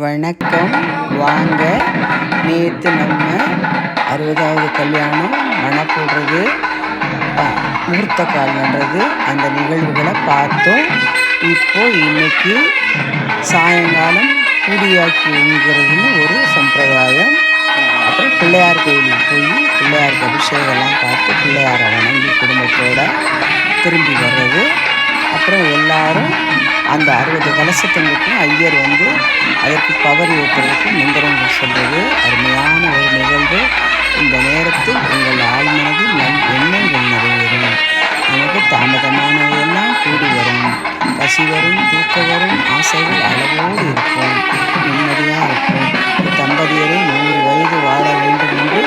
வணக்கம். வாங்க. நேற்று நம்ம அறுபதாவது கல்யாணம் மணப்படுறது முகூர்த்த கால் அந்த நிகழ்வுகளை பார்த்தோம். இப்போ இன்னைக்கு சாயங்காலம் கூடியாக்கி உண்கிறதுன்னு ஒரு சம்பிரதாயம். அப்புறம் பிள்ளையார் கோயிலுக்கு போய் பிள்ளையாருக்கு அபிஷேகம்லாம் பார்த்து பிள்ளையாரை வணங்கி குடும்பத்தோட திரும்பி வர்றது. அப்புறம் எல்லாரும் அந்த அறுபது கலசத்தங்களுக்கும் ஐயர் வந்து அதற்கு பவர் ஏற்றுறதுக்கு மந்திரங்கள் சொல்கிறது அருமையான ஒரு நிகழ்வு. இந்த நேரத்தில் உங்கள் ஆழ்மனதில் நல் எண்ணங்கள் நிறைவேறும். நமக்கு தாமதமானவையெல்லாம் கூடி வரும். பசி வரும் தூக்க வரும் ஆசைகள் அளவோடு இருக்கும். நிம்மதியாக இருக்கும். தம்பதியரை நூறு வயது வாழ வேண்டும் என்று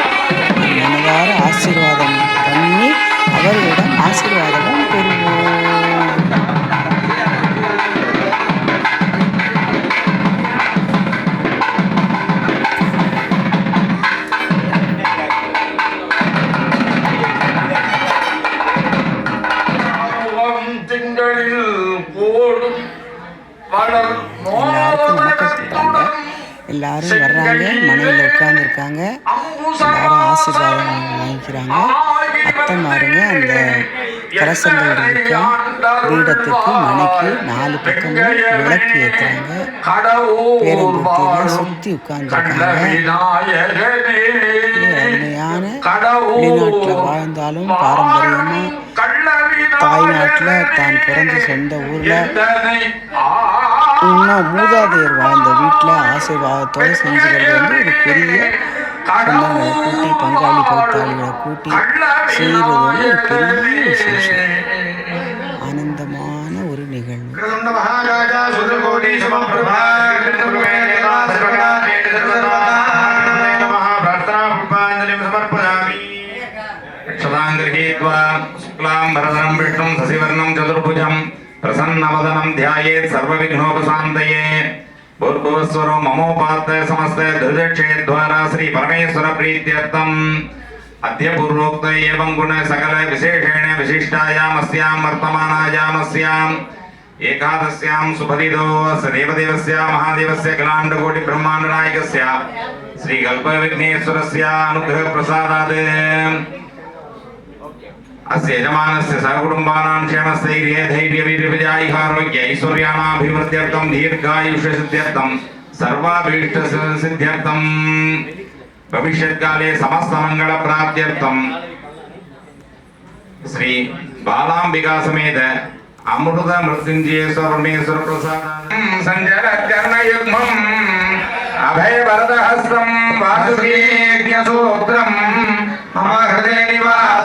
மனதார ஆசீர்வாதம் பண்ணி அவர்களிடம் ஆசீர்வாதமும் பெறுவோம். எல்லாருக்கும் வணக்கம் சொல்கிறாங்க எல்லாரும் வர்றாங்க மனையில் உட்காந்துருக்காங்க எல்லாரும் ஆசீர்வாதம் வாங்கிக்கிறாங்க. அத்தைமாருங்க அந்த கலசங்கள் இருக்க. பீடத்துக்கு மனைக்கு நாலு பக்கமும் விளக்கு ஏற்றுறாங்க பேரம்பூத்தியில் சுற்றி உட்காந்துருக்காங்க அருமையான வெளிநாட்டில் வாழ்ந்தாலும் பாரம்பரியமாக தாய்நாட்டில் தான் பிறந்த சொந்த ஊரில் இன்னும் மூதாதையர் வாழ்ந்த வீட்டில் ஆசீர்வாதத்தோடு செஞ்சுக்கிறது வந்து ஒரு பெரிய சொந்தங்களை கூட்டி பங்காளி பகுத்தாளிகளை கூட்டி செய்கிறது வந்து ஒரு பெரிய விசேஷம். ஆனந்தமான ஒரு நிகழ்வு. क्षताङ्गृहीत्वा शुक्लां भरदनं विष्णुं शशिवर्णं चतुर्भुजं प्रसन्नवदनं ध्यायेत् सर्वविघ्नोपशान्तये भूर्भुवस्वरो ममोपात्तय समस्ते धृतक्षेद्वारा श्रीपरमेश्वरप्रीत्यर्थम् अद्य पूर्वोक्त एवं गुण सकल विशेषेण विशिष्टायामस्यां वर्तमानायामस्याम् एकादश्यां सुफलितो अस्य देवदेवस्य महादेवस्य गलाण्डकोटिब्रह्माण्डनायकस्य श्रीकल्पविघ्नेश्वरस्य अनुग्रहप्रसादात् अस्य अमृत मृत्युञ्जयेश्वर परमेश्वर प्रसाद सञ्जरकर्णयुग्मम् मम हृदय निवासं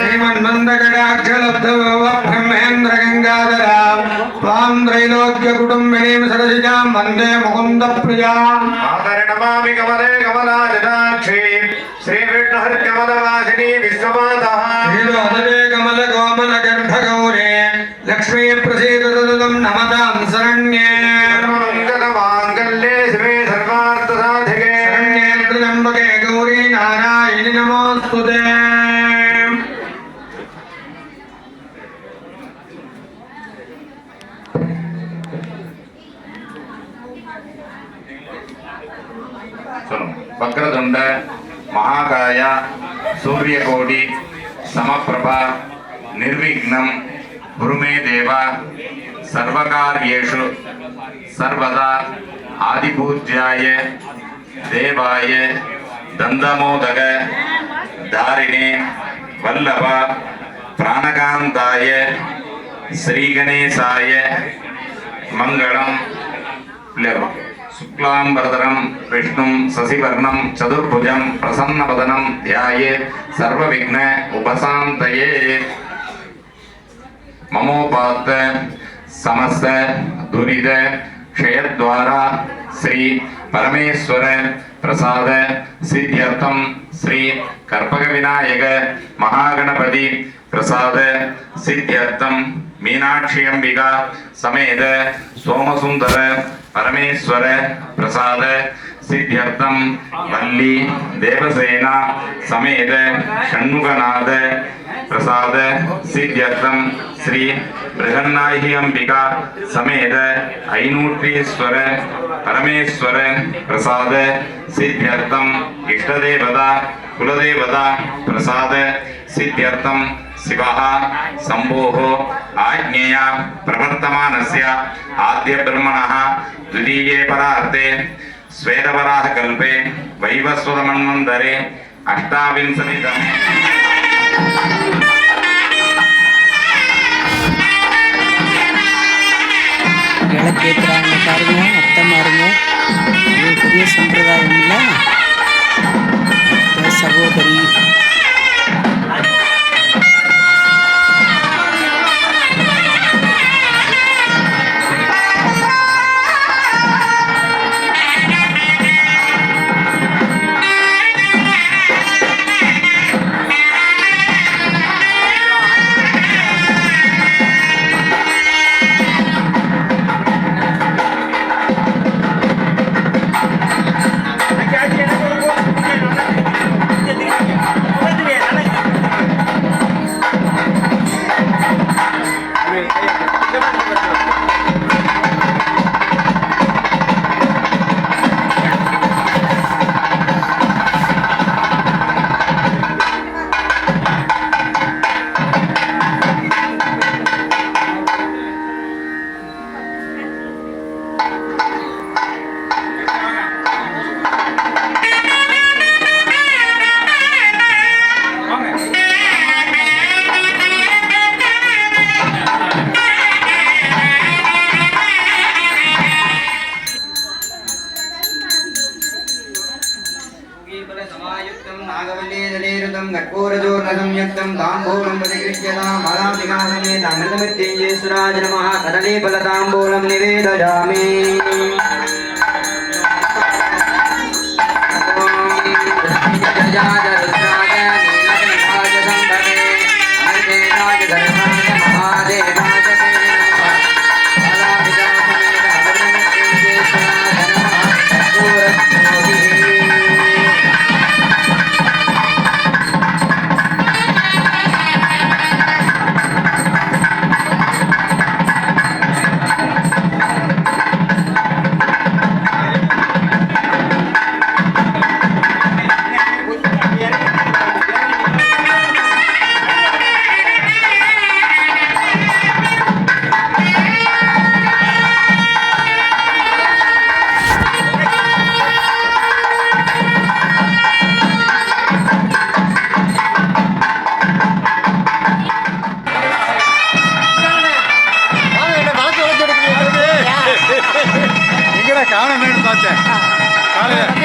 श्रीमन्मन्दगडाक्षलब्धव ब्रह्मेन्द्र गङ्गाधरा त्वां त्रैलोक्यकुटुम्बिनीं सरसिजां वन्दे मुकुन्दप्रियाम् आदरणमामि कमले कमलाजनाक्षी श्रीविष्णुहर्कमलवासिनी विश्वमातः श्रीलोदरे कमलकोमलगर्भगौरे लक्ष्मी प्रसीदतुलं नमतां शरण्ये சொல்லுங்க வக்ரதுண்ட மகாகாயா சூரிய கோடி சமப்பிரபா நிர்விக்னம் குருமே தேவா சர்வகாரியேஷு சர்வதா ஆதிபூஜ்யாய தேவாய தந்தமோதக தாரிணே வல்லப பிராணகாந்தாய ஸ்ரீகணேசாய மங்களம் பிள்ளைவா शुक्लाम्बरधरं विष्णुं शशिवर्णं चतुर्भुजं प्रसन्नवदनं ध्यायेत् सर्वविघ्न उपशान्तये ममोपात्त समस्त दुरित क्षयद्वारा श्री परमेश्वर प्रसाद सिद्ध्यर्थम श्री कर्पक विनायक महागणपति प्रसाद सिद्ध्यर्थम மீனாட்சி அம்பிகா சமேத சோமசுந்தர பரமேஸ்வர பிரசாத சித்தியர்த்தம் வள்ளி தேவசேனா சமேத ஷண்முகநாத பிரசாத சித்தியர்த்தம் ஸ்ரீ பிரகன்னாயகி அம்பிகா சமேத ஐநூற்றீஸ்வர பரமேஸ்வர பிரசாத சித்தியர்த்தம் இஷ்டதேவதா குலதேவதா பிரசாத சித்தியர்த்தம் शिवः शम्भोः आज्ञया प्रवर्तमानस्य आद्यब्रह्मणः द्वितीये परार्थे श्वेतवराहकल्पे वैवस्वतमन्वन्तरे अष्टाविंशतितमे விளக்கேற்றுறாங்க பாருங்க அத்தைமாருங்க இது பெரிய சம்பிரதாயம் இல்லை யுக்தம் நாகவல்லேதலேருதம் கற்பூரதோர்ணதம் யுக்தம் தாம்பூலம் பதிகிருஷ்யதாம் மலாமிகாசமே தமிழமித்தேஜேஸ்வராஜ நமः கடலே 哪里？